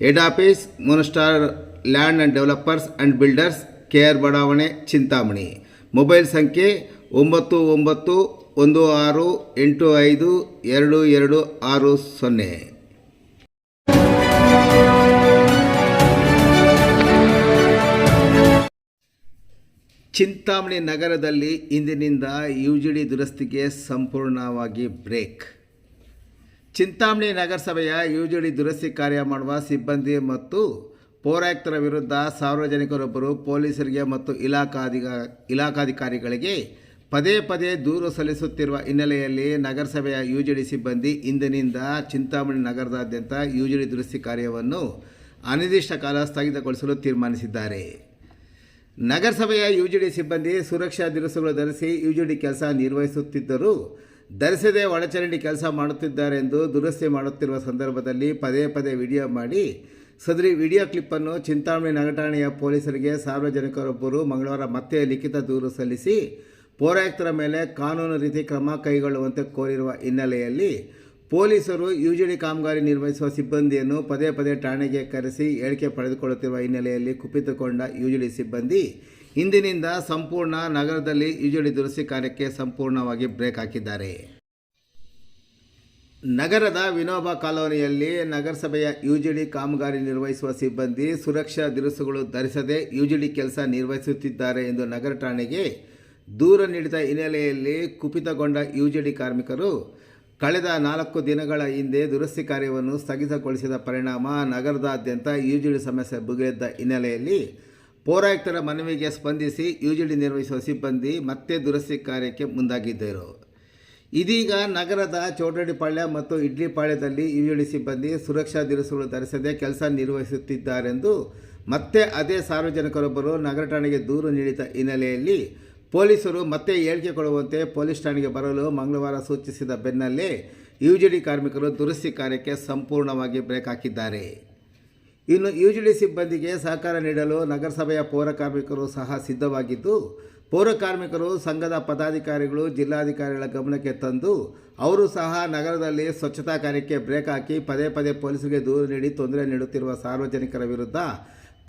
Head office moon star land and developers and builders K R ಬಡಾವಣೆ Chintamani mobile ಸಂಖ್ಯೆ ಒಂಬತ್ತು ಒಂಬತ್ತು ಒಂದು ಆರು ಎಂಟು ಐದು ಎರಡು ಎರಡು ಆರು ಸೊನ್ನೆ. ಚಿಂತಾಮಣಿ ನಗರದಲ್ಲಿ ಇಂದಿನಿಂದ ಯು ಜಿ ಡಿ ದುರಸ್ತಿಗೆ ಸಂಪೂರ್ಣವಾಗಿ ಬ್ರೇಕ್. ಚಿಂತಾಮಣಿ ನಗರಸಭೆಯ ಯು ಜಿ ದುರಸ್ತಿ ಕಾರ್ಯ ಮಾಡುವ ಸಿಬ್ಬಂದಿ ಮತ್ತು ಪೌರಾಯುಕ್ತರ ವಿರುದ್ಧ ಸಾರ್ವಜನಿಕರೊಬ್ಬರು ಪೊಲೀಸರಿಗೆ ಮತ್ತು ಇಲಾಖಾಧಿಕ ಇಲಾಖಾಧಿಕಾರಿಗಳಿಗೆ ಪದೇ ಪದೇ ದೂರು ಸಲ್ಲಿಸುತ್ತಿರುವ ಹಿನ್ನೆಲೆಯಲ್ಲಿ ನಗರಸಭೆಯ ಯು ಜಿ ಡಿ ಸಿಬ್ಬಂದಿ ಇಂದಿನಿಂದ ಚಿಂತಾಮಣಿ ನಗರದಾದ್ಯಂತ ಯುಜಿಡಿ ದುರಸ್ತಿ ಕಾರ್ಯವನ್ನು ಅನಿರ್ದಿಷ್ಟ ಕಾಲ ಸ್ಥಗಿತಗೊಳಿಸಲು ತೀರ್ಮಾನಿಸಿದ್ದಾರೆ. ನಗರಸಭೆಯ ಯು ಜಿ ಡಿ ಸಿಬ್ಬಂದಿ ಸುರಕ್ಷಾ ದಿರಸುಗಳು ಧರಿಸಿ ಯು ಜಿ ಡಿ ಕೆಲಸ ನಿರ್ವಹಿಸುತ್ತಿದ್ದರೂ ಧರಿಸದೆ ಒಳಚರಂಡಿ ಕೆಲಸ ಮಾಡುತ್ತಿದ್ದಾರೆ ಎಂದು ದುರಸ್ತಿ ಮಾಡುತ್ತಿರುವ ಸಂದರ್ಭದಲ್ಲಿ ಪದೇ ಪದೇ ವಿಡಿಯೋ ಮಾಡಿ, ಸದರಿ ವಿಡಿಯೋ ಕ್ಲಿಪ್ಪನ್ನು ಚಿಂತಾಮಣಿ ನಗಟಾಣೆಯ ಪೊಲೀಸರಿಗೆ ಸಾರ್ವಜನಿಕರೊಬ್ಬರು ಮಂಗಳವಾರ ಮತ್ತೆ ಲಿಖಿತ ದೂರು ಸಲ್ಲಿಸಿ, ಪೌರಾಯುಕ್ತರ ಮೇಲೆ ಕಾನೂನು ರೀತಿ ಕ್ರಮ ಕೈಗೊಳ್ಳುವಂತೆ ಕೋರಿರುವ ಹಿನ್ನೆಲೆಯಲ್ಲಿ ಪೊಲೀಸರು ಯುಜಿಡಿ ಕಾಮಗಾರಿ ನಿರ್ವಹಿಸುವ ಸಿಬ್ಬಂದಿಯನ್ನು ಪದೇ ಪದೇ ಠಾಣೆಗೆ ಕರೆಸಿ ಹೇಳಿಕೆ ಪಡೆದುಕೊಳ್ಳುತ್ತಿರುವ ಹಿನ್ನೆಲೆಯಲ್ಲಿ ಕುಪಿತಗೊಂಡ ಯುಜಿಡಿ ಸಿಬ್ಬಂದಿ ಇಂದಿನಿಂದ ಸಂಪೂರ್ಣ ನಗರದಲ್ಲಿ ಈಜುಡಿ ದುರಸ್ತಿ ಕಾರ್ಯಕ್ಕೆ ಸಂಪೂರ್ಣವಾಗಿ ಬ್ರೇಕ್ ಹಾಕಿದ್ದಾರೆ. ನಗರದ ವಿನೋಬ ಕಾಲೋನಿಯಲ್ಲಿ ನಗರಸಭೆಯ ಯುಜಿಡಿ ಕಾಮಗಾರಿ ನಿರ್ವಹಿಸುವ ಸಿಬ್ಬಂದಿ ಸುರಕ್ಷಾ ದಿರುಸುಗಳು ಧರಿಸದೆ ಯುಜಿಡಿ ಕೆಲಸ ನಿರ್ವಹಿಸುತ್ತಿದ್ದಾರೆ ಎಂದು ನಗರ ಠಾಣೆಗೆ ದೂರ ನೀಡಿದ ಹಿನ್ನೆಲೆಯಲ್ಲಿ ಕುಪಿತಗೊಂಡ ಯುಜಿಡಿ ಕಾರ್ಮಿಕರು ಕಳೆದ ನಾಲ್ಕು ದಿನಗಳ ಹಿಂದೆ ದುರಸ್ತಿ ಕಾರ್ಯವನ್ನು ಸ್ಥಗಿತಗೊಳಿಸಿದ ಪರಿಣಾಮ ನಗರದಾದ್ಯಂತ ಯುಜಿಡಿ ಸಮಸ್ಯೆ ಬುಗಿಲಿದ್ದ ಹಿನ್ನೆಲೆಯಲ್ಲಿ ಪೌರಾಯುಕ್ತರ ಮನವಿಗೆ ಸ್ಪಂದಿಸಿ ಯುಜಿಡಿ ನಿರ್ವಹಿಸುವ ಸಿಬ್ಬಂದಿ ಮತ್ತೆ ದುರಸ್ತಿ ಕಾರ್ಯಕ್ಕೆ ಮುಂದಾಗಿದ್ದರು. ಇದೀಗ ನಗರದ ಚೌಡಡಿಪಾಳ್ಯ ಮತ್ತು ಇಡ್ಲಿಪಾಳ್ಯದಲ್ಲಿ ಯುಜಿಡಿ ಸಿಬ್ಬಂದಿ ಸುರಕ್ಷಾ ದಿರಿಸುಗಳು ಧರಿಸದೆ ಕೆಲಸ ನಿರ್ವಹಿಸುತ್ತಿದ್ದಾರೆಂದು ಮತ್ತೆ ಅದೇ ಸಾರ್ವಜನಿಕರೊಬ್ಬರು ನಗರ ಠಾಣೆಗೆ ದೂರು ನೀಡಿದ ಹಿನ್ನೆಲೆಯಲ್ಲಿ ಪೊಲೀಸರು ಮತ್ತೆ ಹೇಳಿಕೆ ಕೊಡುವಂತೆ ಪೊಲೀಸ್ ಠಾಣೆಗೆ ಬರಲು ಮಂಗಳವಾರ ಸೂಚಿಸಿದ ಬೆನ್ನಲ್ಲೇ ಯುಜಿಡಿ ಕಾರ್ಮಿಕರು ದುರಸ್ತಿ ಕಾರ್ಯಕ್ಕೆ ಸಂಪೂರ್ಣವಾಗಿ ಬ್ರೇಕ್ ಹಾಕಿದ್ದಾರೆ. ಇನ್ನು ಯುಜಿಡಿ ಸಿಬ್ಬಂದಿಗೆ ಸಹಕಾರ ನೀಡಲು ನಗರಸಭೆಯ ಪೌರ ಕಾರ್ಮಿಕರು ಸಹ ಸಿದ್ಧವಾಗಿದ್ದು, ಪೌರ ಕಾರ್ಮಿಕರು ಸಂಘದ ಪದಾಧಿಕಾರಿಗಳು ಜಿಲ್ಲಾಧಿಕಾರಿಗಳ ಗಮನಕ್ಕೆ ತಂದು, ಅವರು ಸಹ ನಗರದಲ್ಲಿ ಸ್ವಚ್ಛತಾ ಕಾರ್ಯಕ್ಕೆ ಬ್ರೇಕ್ ಹಾಕಿ ಪದೇ ಪದೇ ಪೊಲೀಸರಿಗೆ ದೂರು ನೀಡಿ ತೊಂದರೆ ನೀಡುತ್ತಿರುವ ಸಾರ್ವಜನಿಕರ ವಿರುದ್ಧ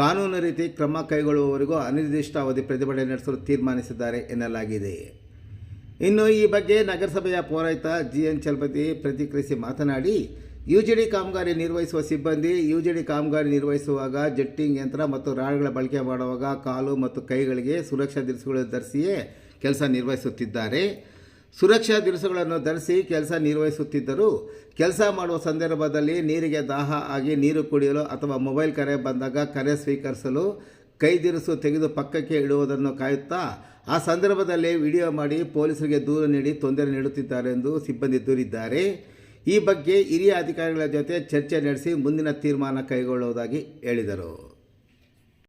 ಕಾನೂನು ರೀತಿ ಕ್ರಮ ಕೈಗೊಳ್ಳುವವರೆಗೂ ಅನಿರ್ದಿಷ್ಟ ಅವಧಿ ಪ್ರತಿಭಟನೆ ನಡೆಸಲು ತೀರ್ಮಾನಿಸಿದ್ದಾರೆ ಎನ್ನಲಾಗಿದೆ. ಇನ್ನು ಈ ಬಗ್ಗೆ ನಗರಸಭೆಯ ಪೌರಾಯುಕ್ತ ಜಿ ಎನ್ ಚಲಪತಿ ಪ್ರತಿಕ್ರಿಯಿಸಿ ಮಾತನಾಡಿ ಯುಜಿಡಿ ಕಾಮಗಾರಿ ನಿರ್ವಹಿಸುವ ಸಿಬ್ಬಂದಿ, ಯುಜಿಡಿ ಕಾಮಗಾರಿ ನಿರ್ವಹಿಸುವಾಗ ಜೆಟ್ಟಿಂಗ್ ಯಂತ್ರ ಮತ್ತು ರಾಡ್ಗಳ ಬಳಕೆ ಮಾಡುವಾಗ ಕಾಲು ಮತ್ತು ಕೈಗಳಿಗೆ ಸುರಕ್ಷಾ ದಿರಿಸುಗಳು ಧರಿಸಿಯೇ ಕೆಲಸ ನಿರ್ವಹಿಸುತ್ತಿದ್ದಾರೆ. ಸುರಕ್ಷಾ ದಿರಿಸುಗಳನ್ನು ಧರಿಸಿ ಕೆಲಸ ನಿರ್ವಹಿಸುತ್ತಿದ್ದರು ಕೆಲಸ ಮಾಡುವ ಸಂದರ್ಭದಲ್ಲಿ ನೀರಿಗೆ ದಾಹ ಆಗಿ ನೀರು ಕುಡಿಯಲು ಅಥವಾ ಮೊಬೈಲ್ ಕರೆ ಬಂದಾಗ ಕರೆ ಸ್ವೀಕರಿಸಲು ಕೈ ದಿರಿಸು ತೆಗೆದು ಪಕ್ಕಕ್ಕೆ ಇಡುವುದನ್ನು ಕಾಯುತ್ತಾ ಆ ಸಂದರ್ಭದಲ್ಲಿ ವಿಡಿಯೋ ಮಾಡಿ ಪೊಲೀಸರಿಗೆ ದೂರು ನೀಡಿ ತೊಂದರೆ ನೀಡುತ್ತಿದ್ದಾರೆ ಎಂದು ಸಿಬ್ಬಂದಿ ದೂರಿದ್ದಾರೆ. ಈ ಬಗ್ಗೆ ಹಿರಿಯ ಅಧಿಕಾರಿಗಳ ಜೊತೆ ಚರ್ಚೆ ನಡೆಸಿ ಮುಂದಿನ ತೀರ್ಮಾನ ಕೈಗೊಳ್ಳುವುದಾಗಿ ಹೇಳಿದರು.